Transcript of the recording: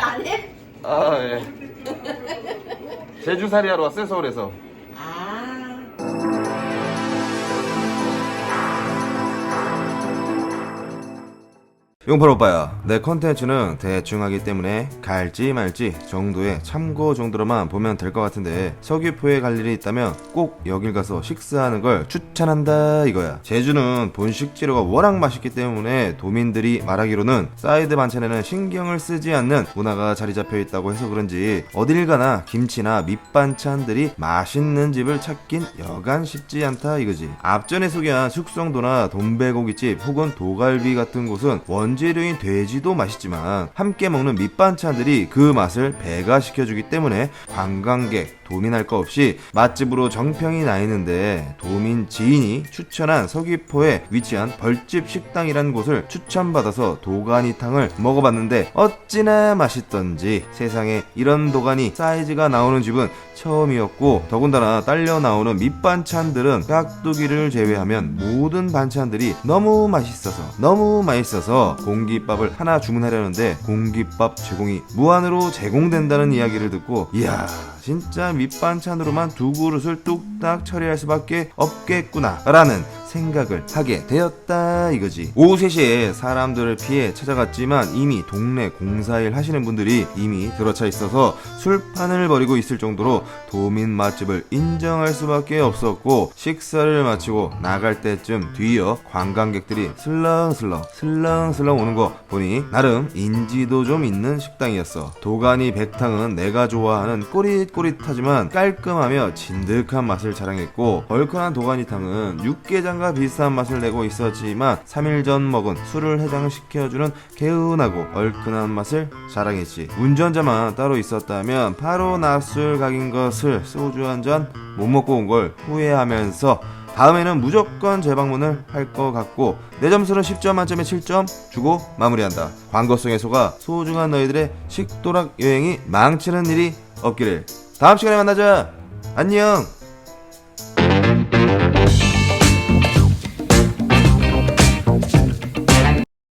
일안 해? 아 예. 제주살이 하러 왔어요 서울에서. 용팔 오빠야, 내 컨텐츠는 대충 하기 때문에 갈지 말지 정도의 참고 정도로만 보면 될 것 같은데 서귀포에 갈 일이 있다면 꼭 여길 가서 식사하는 걸 추천한다 이거야. 제주는 본식재료가 워낙 맛있기 때문에 도민들이 말하기로는 사이드 반찬에는 신경을 쓰지 않는 문화가 자리 잡혀 있다고 해서 그런지 어딜 가나 김치나 밑반찬들이 맛있는 집을 찾긴 여간 쉽지 않다 이거지. 앞전에 소개한 숙성도나 돈베고기집 혹은 도갈비 같은 곳은 원 재료인 돼지도 맛있지만 함께 먹는 밑반찬들이 그 맛을 배가시켜주기 때문에 관광객, 도민할 거 없이 맛집으로 정평이 나 있는데 도민 지인이 추천한 서귀포에 위치한 벌집 식당이라는 곳을 추천받아서 도가니탕을 먹어봤는데 어찌나 맛있던지 세상에 이런 도가니 사이즈가 나오는 집은 처음이었고 더군다나 딸려 나오는 밑반찬들은 깍두기를 제외하면 모든 반찬들이 너무 맛있어서 너무 맛있어서 공깃밥을 하나 주문하려는데 공깃밥 제공이 무한으로 제공된다는 이야기를 듣고 이야 진짜 밑반찬으로만 두 그릇을 뚝딱 처리할 수밖에 없겠구나 라는 생각을 하게 되었다 이거지. 오후 3시에 사람들을 피해 찾아갔지만 이미 동네 공사일 하시는 분들이 이미 들어차 있어서 술판을 벌이고 있을 정도로 도민 맛집을 인정할 수밖에 없었고 식사를 마치고 나갈 때쯤 뒤이어 관광객들이 슬렁슬렁 슬렁슬렁 오는 거 보니 나름 인지도 좀 있는 식당이었어. 도가니 백탕은 내가 좋아하는 꼬릿꼬릿하지만 깔끔하며 진득한 맛을 자랑했고 얼큰한 도가니탕은 육개장 과 비슷한 맛을 내고 있었지만 3일 전 먹은 술을 해장시켜주는 개운하고 얼큰한 맛을 자랑했지 운전자만 따로 있었다면 바로 낮술 각인 것을 소주 한 잔 못 먹고 온 걸 후회하면서 다음에는 무조건 재방문을 할 것 같고 내 점수는 10점 만점에 7점 주고 마무리한다. 광고성의 소가 소중한 너희들의 식도락 여행이 망치는 일이 없기를. 다음 시간에 만나자. 안녕.